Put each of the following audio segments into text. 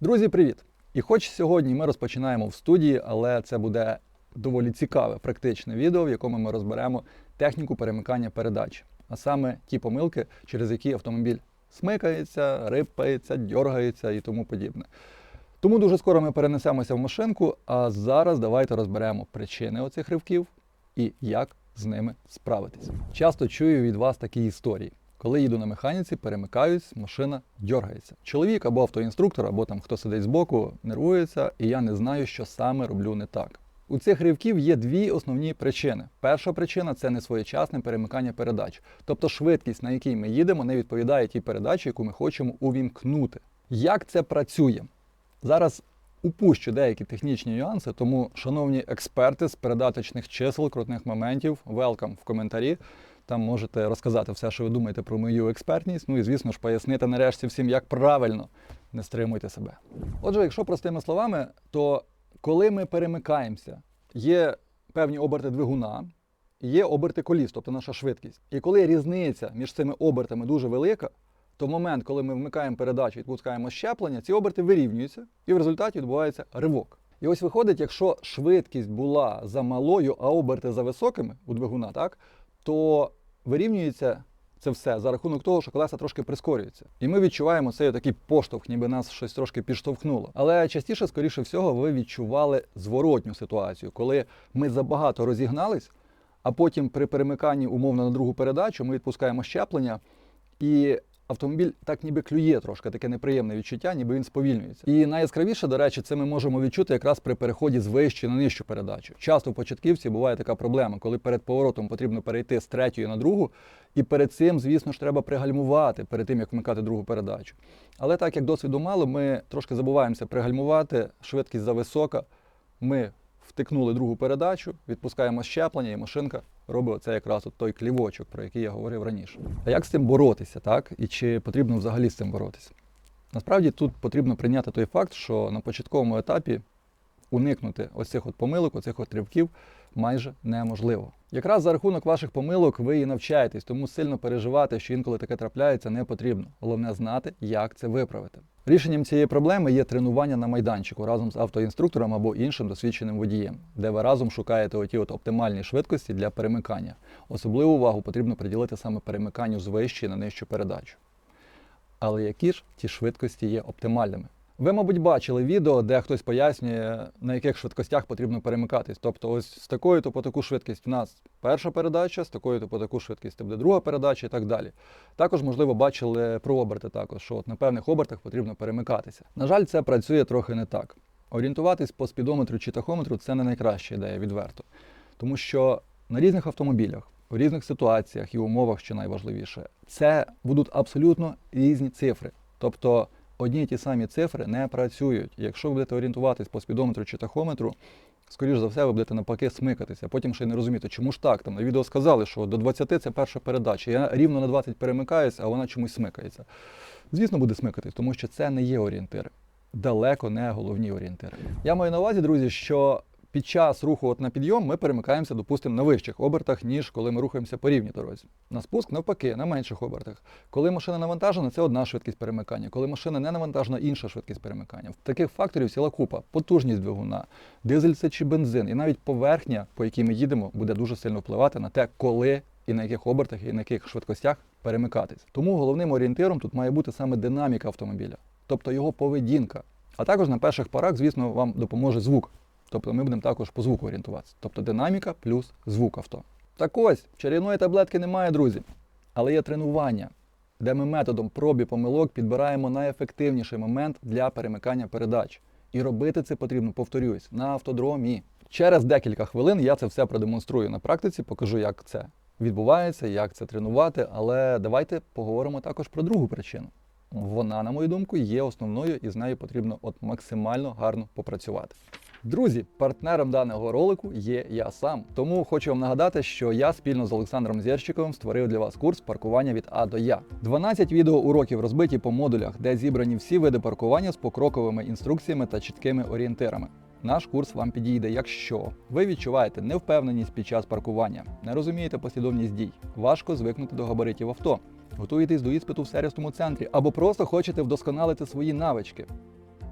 Друзі, привіт! І хоч сьогодні ми розпочинаємо в студії, але це буде доволі цікаве практичне відео, в якому ми розберемо техніку перемикання передач, а саме ті помилки, через які автомобіль смикається, рипається, дьоргається і тому подібне. Тому дуже скоро ми перенесемося в машинку, а зараз давайте розберемо причини оцих ривків і як з ними справитись. Часто чую від вас такі історії. Коли їду на механіці, перемикаюсь, машина дьоргається. Чоловік або автоінструктор, або там хто сидить збоку, нервується, і я не знаю, що саме роблю не так. У цих ривків є дві основні причини. Перша причина це несвоєчасне перемикання передач, тобто швидкість, на якій ми їдемо, не відповідає тій передачі, яку ми хочемо увімкнути. Як це працює? Зараз упущу деякі технічні нюанси, тому, шановні експерти з передаточних чисел, крутних моментів, велкам в коментарі. Там можете розказати все, що ви думаєте про мою експертність. Ну і, звісно ж, пояснити нарешті всім, як правильно не стримуйте себе. Отже, якщо простими словами, то коли ми перемикаємося, є певні оберти двигуна, є оберти коліс, тобто наша швидкість. І коли різниця між цими обертами дуже велика, то в момент, коли ми вмикаємо передачу і відпускаємо щеплення, ці оберти вирівнюються, і в результаті відбувається ривок. І ось виходить, якщо швидкість була за малою, а оберти за високими у двигуна, так, то вирівнюється це все за рахунок того, що колеса трошки прискорюються. І ми відчуваємо цей такий поштовх, ніби нас щось трошки підштовхнуло. Але частіше, скоріше всього, ви відчували зворотню ситуацію, коли ми забагато розігнались, а потім при перемиканні умовно на другу передачу ми відпускаємо щеплення, і автомобіль так ніби клює трошки, таке неприємне відчуття, ніби він сповільнюється. І найяскравіше, до речі, це ми можемо відчути якраз при переході з вищої на нижчу передачу. Часто в початківці буває така проблема, коли перед поворотом потрібно перейти з третьої на другу, і перед цим, звісно ж, треба пригальмувати перед тим, як вмикати другу передачу. Але так як досвіду мало, ми трошки забуваємося пригальмувати, швидкість зависока. Ми втикнули другу передачу, відпускаємо щеплення, і машинка робить оце якраз от той клівочок, про який я говорив раніше. А як з цим боротися, так? І чи потрібно взагалі з цим боротися? Насправді тут потрібно прийняти той факт, що на початковому етапі уникнути ось цих от помилок, оцих от ривків майже неможливо. Якраз за рахунок ваших помилок ви і навчаєтесь, тому сильно переживати, що інколи таке трапляється, не потрібно. Головне знати, як це виправити. Рішенням цієї проблеми є тренування на майданчику разом з автоінструктором або іншим досвідченим водієм, де ви разом шукаєте оті от оптимальні швидкості для перемикання. Особливу увагу потрібно приділити саме перемиканню з вищої на нижчу передачу. Але які ж ті швидкості є оптимальними? Ви, мабуть, бачили відео, де хтось пояснює, на яких швидкостях потрібно перемикатись. Тобто, ось з такою то по таку швидкість в нас перша передача, з такою то по таку швидкість буде друга передача і так далі. Також, можливо, бачили про оберти також, що от на певних обертах потрібно перемикатися. На жаль, це працює трохи не так. Орієнтуватись по спідометру чи тахометру це не найкраща ідея відверто. Тому що на різних автомобілях, у різних ситуаціях і умовах, що найважливіше, це будуть абсолютно різні цифри. Тобто одні й ті самі цифри не працюють. Якщо ви будете орієнтуватись по спідометру чи тахометру, скоріш за все, ви будете навпаки смикатися. Потім ще й не розуміти, чому ж так. Там на відео сказали, що до 20 це перша передача. Я рівно на 20 перемикаюся, а вона чомусь смикається. Звісно, буде смикатись, тому що це не є орієнтири. Далеко не головні орієнтири. Я маю на увазі, друзі, що під час руху от на підйом ми перемикаємося, допустимо, на вищих обертах, ніж коли ми рухаємося по рівній дорозі. На спуск навпаки, на менших обертах. Коли машина навантажена, це одна швидкість перемикання. Коли машина не навантажена, інша швидкість перемикання. Таких факторів ціла купа. Потужність двигуна, дизель це чи бензин, і навіть поверхня, по якій ми їдемо, буде дуже сильно впливати на те, коли і на яких обертах, і на яких швидкостях перемикатись. Тому головним орієнтиром тут має бути саме динаміка автомобіля, тобто його поведінка. А також на перших порах, звісно, вам допоможе звук. Тобто ми будемо також по звуку орієнтуватися. Тобто динаміка плюс звук авто. Так ось, чарівної таблетки немає, друзі. Але є тренування, де ми методом проб і помилок підбираємо найефективніший момент для перемикання передач. І робити це потрібно, повторюсь, на автодромі. Через декілька хвилин я це все продемонструю на практиці, покажу, як це відбувається, як це тренувати. Але давайте поговоримо також про другу причину. Вона, на мою думку, є основною і з нею потрібно от максимально гарно попрацювати. Друзі, партнером даного ролику є я сам. Тому хочу вам нагадати, що я спільно з Олександром Зєрщиковим створив для вас курс паркування від А до Я. 12 відеоуроків розбиті по модулях, де зібрані всі види паркування з покроковими інструкціями та чіткими орієнтирами. Наш курс вам підійде, якщо ви відчуваєте невпевненість під час паркування, не розумієте послідовність дій, важко звикнути до габаритів авто, готуєтесь до іспиту в сервісному центрі або просто хочете вдосконалити свої навички.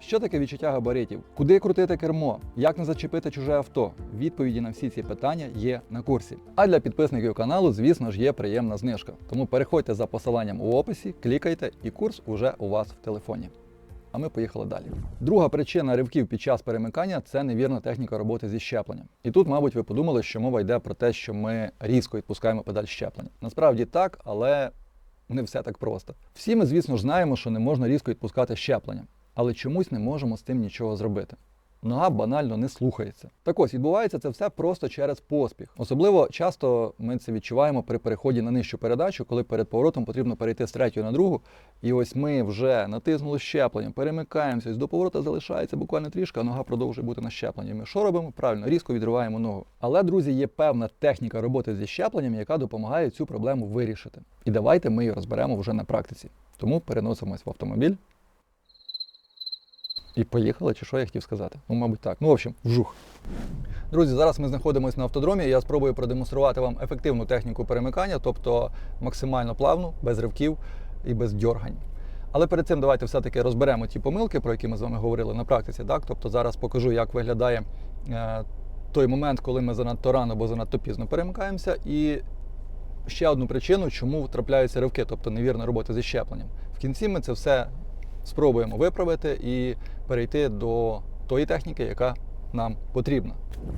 Що таке відчуття габаритів? Куди крутити кермо? Як не зачепити чуже авто? Відповіді на всі ці питання є на курсі. А для підписників каналу, звісно ж, є приємна знижка. Тому переходьте за посиланням у описі, клікайте, і курс уже у вас в телефоні. А ми поїхали далі. Друга причина ривків під час перемикання це невірна техніка роботи зі щепленням. І тут, мабуть, ви подумали, що мова йде про те, що ми різко відпускаємо педаль щеплення. Насправді так, але не все так просто. Всі ми, звісно ж, знаємо, що не можна різко відпускати щеплення, але чомусь не можемо з тим нічого зробити. Нога банально не слухається. Так ось відбувається це все просто через поспіх. Особливо часто ми це відчуваємо при переході на нижчу передачу, коли перед поворотом потрібно перейти з третьої на другу. І ось ми вже натиснули щепленням, перемикаємося, ось до поворота залишається буквально трішки, а нога продовжує бути на щепленні. Ми що робимо? Правильно, різко відриваємо ногу. Але, друзі, є певна техніка роботи зі щепленням, яка допомагає цю проблему вирішити. І давайте ми її розберемо вже на практиці. Тому переносимось в автомобіль. І поїхали, чи що я хотів сказати? Ну, мабуть, так. Ну, в общем, вжух. Друзі, зараз ми знаходимося на автодромі, я спробую продемонструвати вам ефективну техніку перемикання, тобто максимально плавну, без ривків і без дьоргань. Але перед цим давайте все-таки розберемо ті помилки, про які ми з вами говорили на практиці. Так? Тобто зараз покажу, як виглядає е, той момент, коли ми занадто рано або занадто пізно перемикаємося. І ще одну причину, чому трапляються ривки, тобто невірна робота зі щепленням. В кінці ми це все спробуємо виправити і перейти до тої техніки, яка нам потрібна.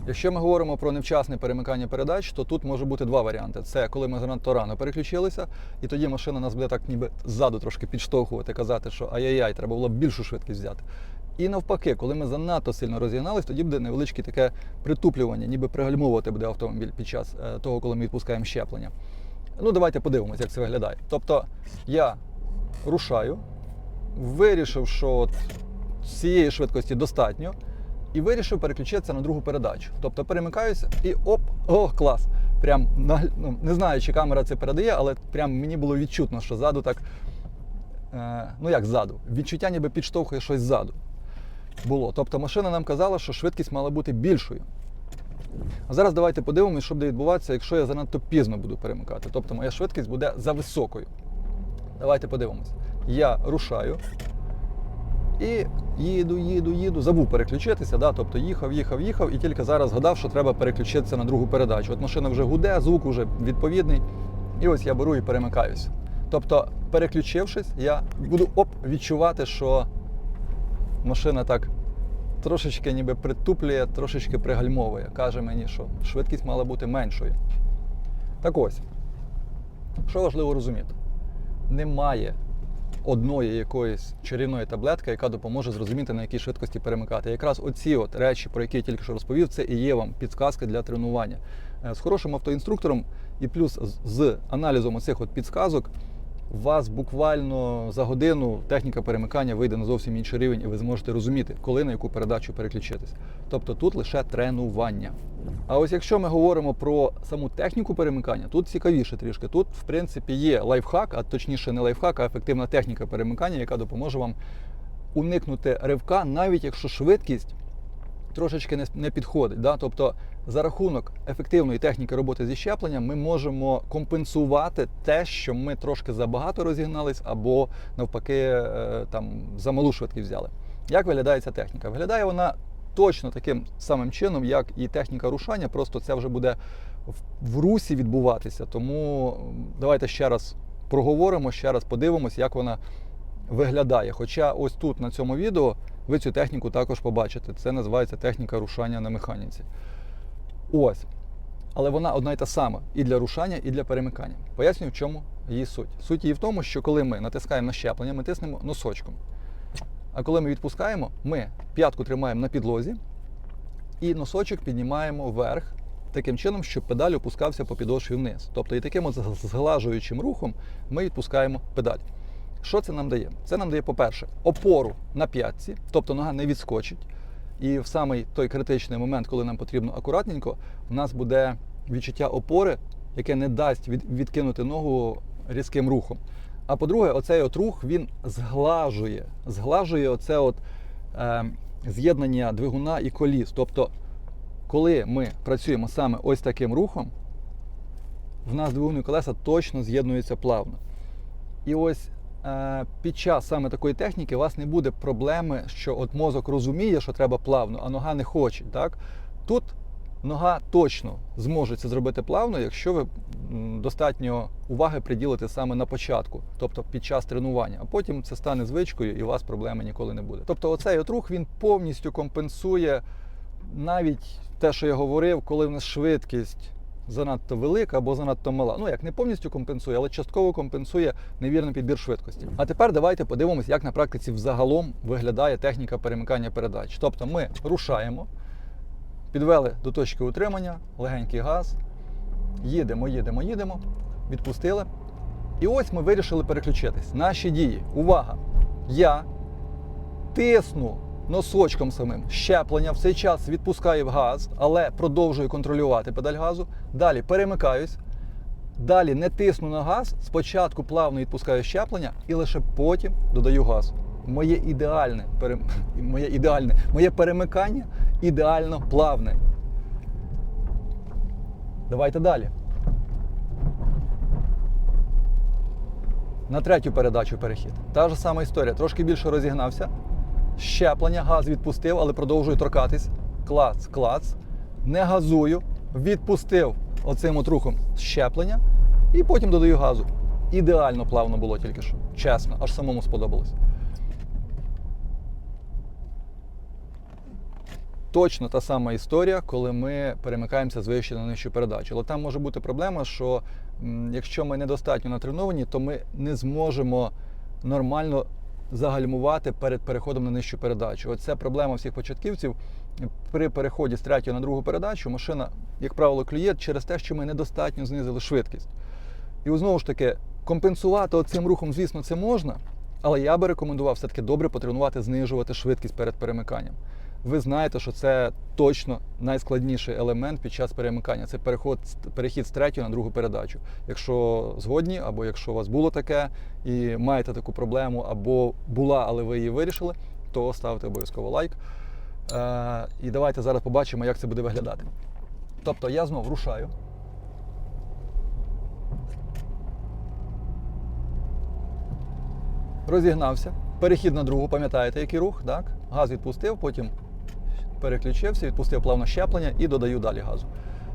Якщо ми говоримо про невчасне перемикання передач, то тут може бути два варіанти: це коли ми занадто рано переключилися, і тоді машина нас буде так ніби ззаду трошки підштовхувати, казати, що ай-яй-яй, треба було б більшу швидкість взяти. І навпаки, коли ми занадто сильно розігнались, тоді буде невеличке таке притуплювання, ніби пригальмовувати буде автомобіль під час е, того, коли ми відпускаємо щеплення. Ну, давайте подивимося, як це виглядає. Тобто я рушаю, вирішив, що цієї швидкості достатньо, і вирішив переключитися на другу передачу. Тобто перемикаюся і оп, о, клас! Прям ну, не знаю, чи камера це передає, але прям мені було відчутно, що ззаду так. Е, ну як ззаду? Відчуття ніби підштовхує щось ззаду. Було. Тобто машина нам казала, що швидкість мала бути більшою. А зараз давайте подивимося, що буде відбуватися, якщо я занадто пізно буду перемикати. Тобто моя швидкість буде за високою. Давайте подивимось. Я рушаю і їду, їду, їду. Забув переключитися. Да? Тобто їхав, їхав, їхав, і тільки зараз згадав, що треба переключитися на другу передачу. От машина вже гуде, звук вже відповідний. І ось я беру і перемикаюся. Тобто, переключившись, я буду оп, відчувати, що машина так трошечки ніби притуплює, трошечки пригальмовує. Каже мені, що швидкість мала бути меншою. Так ось, що важливо розуміти, немає одної якоїсь чарівної таблетки, яка допоможе зрозуміти, на якій швидкості перемикати. Якраз оці от речі, про які я тільки що розповів, це і є вам підсказки для тренування. Е, З хорошим автоінструктором і плюс з- з аналізом оцих от підсказок у вас буквально за годину техніка перемикання вийде на зовсім інший рівень, і ви зможете розуміти, коли на яку передачу переключитись. Тобто тут лише тренування. А ось якщо ми говоримо про саму техніку перемикання, тут цікавіше трішки. Тут, в принципі, є лайфхак, а точніше не лайфхак, а ефективна техніка перемикання, яка допоможе вам уникнути ривка, навіть якщо швидкість трошечки не, підходить. Да? Тобто за рахунок ефективної техніки роботи зі щепленням ми можемо компенсувати те, що ми трошки забагато розігнались, або навпаки е, там замалу швидкість взяли. Як виглядає ця техніка? Виглядає вона точно таким самим чином, як і техніка рушання, просто це вже буде в- русі відбуватися. Тому давайте ще раз проговоримо, ще раз подивимося, як вона виглядає. Хоча ось тут на цьому відео ви цю техніку також побачите. Це називається техніка рушання на механіці. Ось. Але вона одна й та сама і для рушання, і для перемикання. Пояснюю, в чому її суть. Суть її в тому, що коли ми натискаємо на щеплення, ми тиснемо носочком. А коли ми відпускаємо, ми п'ятку тримаємо на підлозі і носочок піднімаємо вверх, таким чином, щоб педаль опускався по підошві вниз. Тобто і таким от зглажуючим рухом ми відпускаємо педаль. Що це нам дає? Це нам дає, по-перше, опору на п'ятці, тобто нога не відскочить. І в самий той критичний момент, коли нам потрібно акуратненько, в нас буде відчуття опори, яке не дасть від, відкинути ногу різким рухом. А по-друге, оцей от рух він зглажує, зглажує оце от, е, з'єднання двигуна і коліс. Тобто, коли ми працюємо саме ось таким рухом, в нас двигун і колеса точно з'єднуються плавно. І ось під час саме такої техніки у вас не буде проблеми, що от мозок розуміє, що треба плавно, а нога не хоче. Так? Тут нога точно зможе це зробити плавно, якщо ви достатньо уваги приділите саме на початку, тобто під час тренування, а потім це стане звичкою і у вас проблеми ніколи не буде. Тобто, оцей от рух він повністю компенсує навіть те, що я говорив, коли в нас швидкість занадто велика або занадто мала. Ну як не повністю компенсує, але частково компенсує невірний підбір швидкості. А тепер давайте подивимося, як на практиці взагалом виглядає техніка перемикання передач. Тобто ми рушаємо, підвели до точки утримання, легенький газ, їдемо, їдемо, їдемо, відпустили. І ось ми вирішили переключитись. Наші дії. Увага! Я тисну носочком самим щеплення, в цей час відпускаю в газ, але продовжую контролювати педаль газу. Далі перемикаюсь. Далі не тисну на газ, спочатку плавно відпускаю щеплення і лише потім додаю газ. Моє ідеальне, пере... моє ідеальне, моє перемикання ідеально плавне. Давайте далі. На третю передачу перехід. Та ж сама історія. Трошки більше розігнався. Щеплення, газ відпустив, але продовжую торкатись. Клац, клац. Не газую. Відпустив оцим от рухом щеплення. І потім додаю газу. Ідеально плавно було тільки що. Чесно, аж самому сподобалось. Точно та сама історія, коли ми перемикаємося з вищої на нижчу передачу. Але там може бути проблема, що якщо ми недостатньо натреновані, то ми не зможемо нормально загальмувати перед переходом на нижчу передачу. Оце проблема всіх початківців. При переході з третьої на другу передачу машина, як правило, клює через те, що ми недостатньо знизили швидкість. І знову ж таки, компенсувати цим рухом, звісно, це можна, але я би рекомендував все-таки добре потренувати знижувати швидкість перед перемиканням. Ви знаєте, що це точно найскладніший елемент під час перемикання. Це переход, перехід з третьої на другу передачу. Якщо згодні, або якщо у вас було таке і маєте таку проблему, або була, але ви її вирішили, то ставте обов'язково лайк. Е, і давайте зараз побачимо, як це буде виглядати. Тобто я знов рушаю. Розігнався. Перехід на другу, пам'ятаєте, який рух? Так? Газ відпустив, потім переключився, відпустив плавно щеплення і додаю далі газу.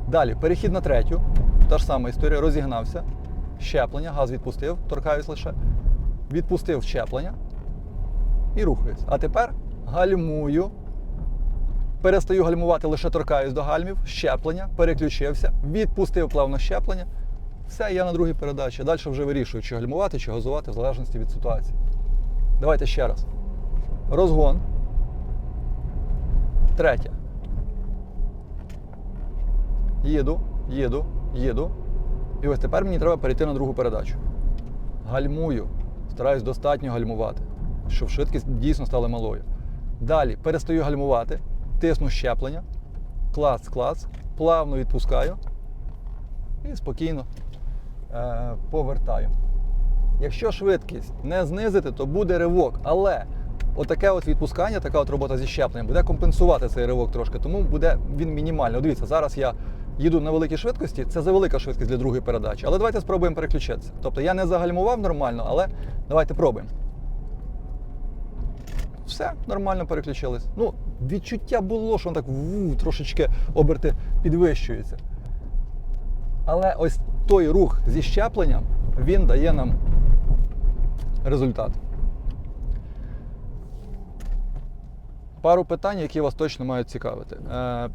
Далі перехід на третю. Та ж сама історія, розігнався. Щеплення, газ відпустив, торкаюсь лише. Відпустив щеплення і рухаюсь. А тепер гальмую. Перестаю гальмувати, лише торкаюсь до гальмів, щеплення, переключився, відпустив плавно щеплення. Все, я на другій передачі. Далі вже вирішую, чи гальмувати, чи газувати, в залежності від ситуації. Давайте ще раз. Розгон. Третя. Їду, їду, їду. І ось тепер мені треба перейти на другу передачу. Гальмую. Стараюсь достатньо гальмувати, щоб швидкість дійсно стала малою. Далі перестаю гальмувати, тисну щеплення. Клац, клац. Плавно відпускаю. І спокійно е, повертаю. Якщо швидкість не знизити, то буде ривок. Але отаке от відпускання, така от робота зі щепленням буде компенсувати цей ривок трошки, тому буде він мінімальний. Дивіться, зараз я їду на великій швидкості, це завелика швидкість для другої передачі. Але давайте спробуємо переключитися. Тобто я не загальмував нормально, але давайте пробуємо. Все, нормально переключились. Ну, відчуття було, що воно так ву, трошечки оберти підвищуються. Але ось той рух зі щепленням, він дає нам результат. Пару питань, які вас точно мають цікавити. Е,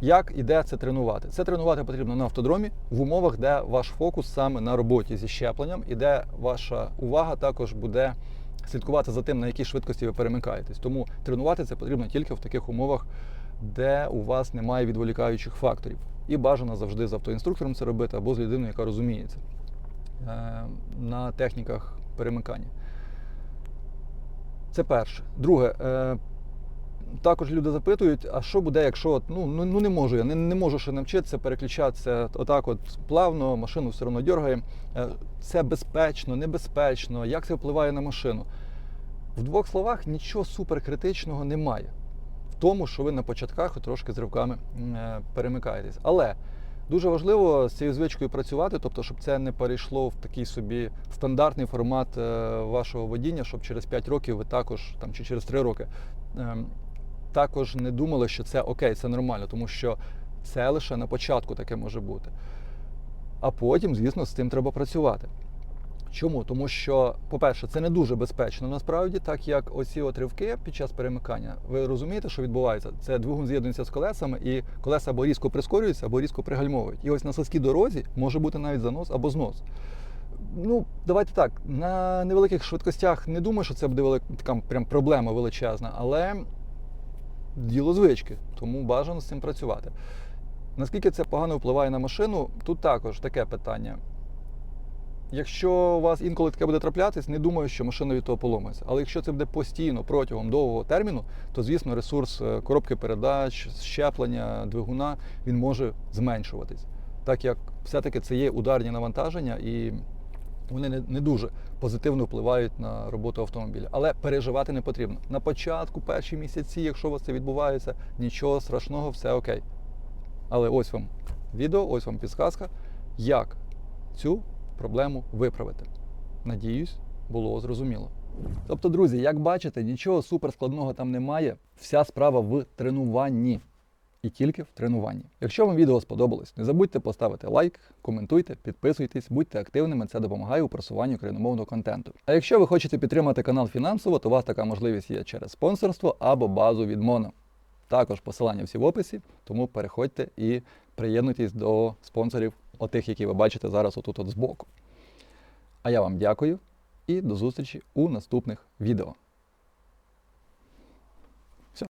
як і де це тренувати? Це тренувати потрібно на автодромі в умовах, де ваш фокус саме на роботі зі щепленням, і де ваша увага також буде слідкувати за тим, на якій швидкості ви перемикаєтесь. Тому тренувати це потрібно тільки в таких умовах, де у вас немає відволікаючих факторів. І бажано завжди з автоінструктором це робити або з людиною, яка розуміється е, на техніках перемикання. Це перше. Друге, е, також люди запитують, а що буде, якщо ну, ну, ну не можу я, не, не можу ще навчитися переключатися отак от плавно, машину все одно дергає. Е, Це безпечно, небезпечно, як це впливає на машину? В двох словах нічого суперкритичного немає. В тому, що ви на початках трошки з ривками е, перемикаєтесь. Але Дуже важливо з цією звичкою працювати, тобто, щоб це не перейшло в такий собі стандартний формат е, вашого водіння, щоб через 5 років ви також, там, чи через 3 роки, ем, також не думали, що це окей, це нормально, тому що це лише на початку таке може бути. А потім, звісно, з цим треба працювати. Чому? Тому що, по-перше, це не дуже безпечно насправді, так як оці от ривки під час перемикання. Ви розумієте, що відбувається? Це двигун з'єднується з колесами, і колеса або різко прискорюються, або різко пригальмовують. І ось на слизькій дорозі може бути навіть занос або знос. Ну, давайте так, на невеликих швидкостях не думаю, що це буде велика прям проблема величезна, але діло звички, тому бажано з цим працювати. Наскільки це погано впливає на машину, тут також таке питання. Якщо у вас інколи таке буде траплятись, не думаю, що машина від того поломиться. Але якщо це буде постійно протягом довгого терміну, то звісно ресурс е, коробки передач, щеплення, двигуна він може зменшуватись. Так як все-таки це є ударні навантаження і вони не, не дуже позитивно впливають на роботу автомобіля. Але переживати не потрібно. На початку, перші місяці, якщо у вас це відбувається, нічого страшного, все окей. Але ось вам відео, ось вам підсказка, як цю проблему виправити. Надіюсь, було зрозуміло. Тобто, друзі, як бачите, нічого суперскладного там немає. Вся справа в тренуванні. І тільки в тренуванні. Якщо вам відео сподобалось, не забудьте поставити лайк, коментуйте, підписуйтесь, будьте активними, це допомагає у просуванню україномовного контенту. А якщо ви хочете підтримати канал фінансово, то у вас така можливість є через спонсорство або базу від Моно. Також посилання всі в описі, тому переходьте і приєднуйтесь до спонсорів, отих, які ви бачите зараз отут от збоку. А я вам дякую і до зустрічі у наступних відео.